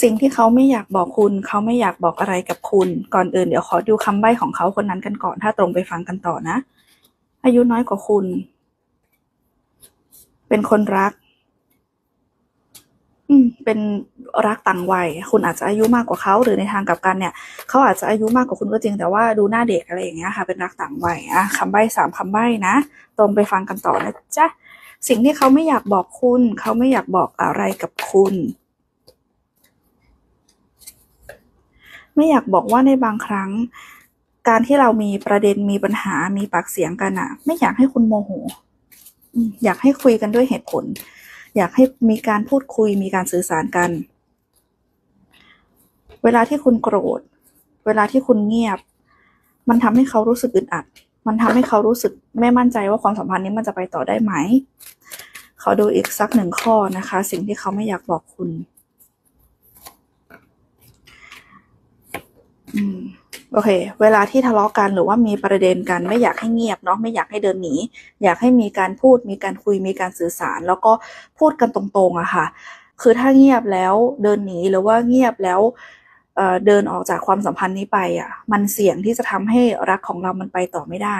สิ่งที่เขาไม่อยากบอกคุณ เขาไม่อยากบอกอะไรกับคุณ ก่อนอื่นเดี๋ยวขอดูคำใบ้ของเขาคนนั้นกันก่อน ถ้าตรงไปฟังกันต่อนะ อายุน้อยกว่าคุณ เป็นคนรัก อืม เป็นรักต่างวัย คุณอาจจะอายุมากกว่าเขา หรือในทางกลับกันเนี่ย เขาอาจจะอายุมากกว่าคุณก็จริง แต่ว่าดูหน้าเด็กอะไรอย่างเงี้ยค่ะ เป็นรักต่างวัยอะคำใบ้สามคำใบ้นะ ตรงไปฟังกันต่อนะจ๊ะ สิ่งที่เขาไม่อยากบอกคุณ เขาไม่อยากบอกอะไรกับคุณ ไม่อยากบอกว่าในบางครั้ง การที่เรามีประเด็นมีปัญหามีปากเสียงกันอะไม่อยากให้คุณโมโหอยากให้คุยกันด้วยเหตุผล อยากให้มีการพูดคุยมีการสื่อสารกัน เวลาที่คุณโกรธ เวลาที่คุณเงียบ มันทำให้เขารู้สึกอึดอัด มันทำให้เขารู้สึกไม่มั่นใจว่าความสัมพันธ์นี้มันจะไปต่อได้ไหมขอดูอีกสักหนึ่งข้อนะคะ สิ่งที่เขาไม่อยากบอกคุณ อืมโอเค เวลาที่ทะเลาะกันหรือว่ามีประเด็นกันไม่อยากให้เงียบเนาะไม่อยากให้เดินหนีอยากให้มีการพูดมีการคุยมีการสื่อสาร แล้วก็พูดกันตรงๆอะค่ะ คือถ้าเงียบแล้วเดินหนีหรือว่าเงียบแล้วเอ่อเดินออกจากความสัมพันธ์นี้ไปอะมันเสี่ยงที่จะทำให้รักของเรามันไปต่อไม่ได้